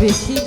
vestir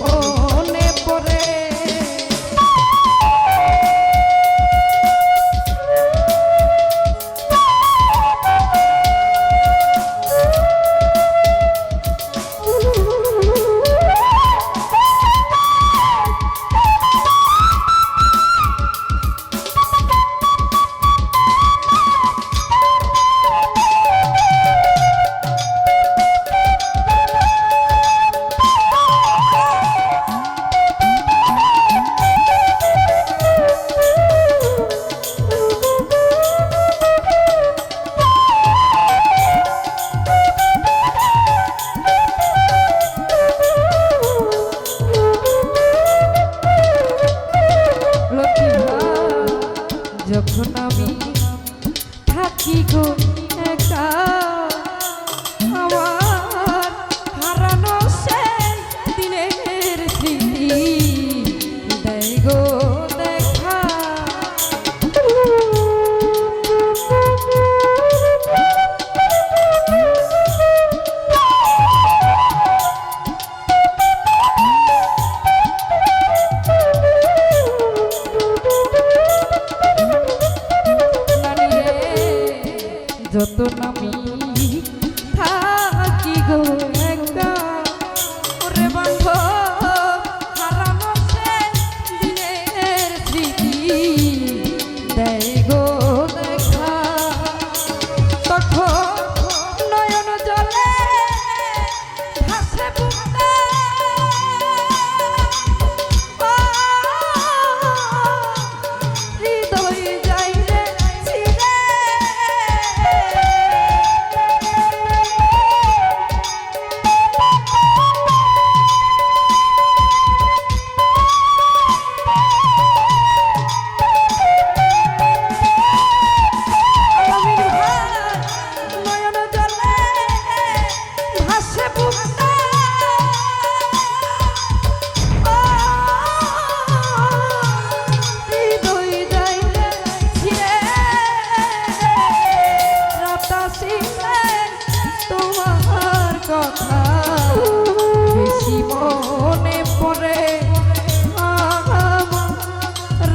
মনে পড়ে।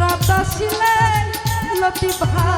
রাতা ছিলেন লতি ভাই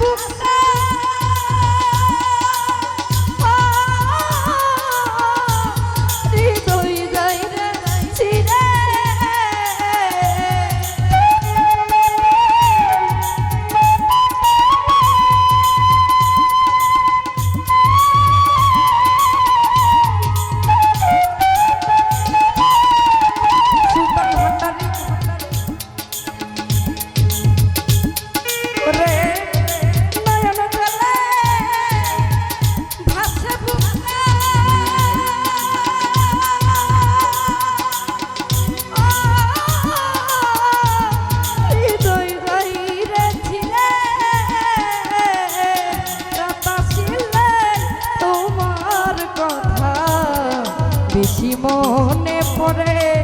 বাবু বেশি মনে পড়ে।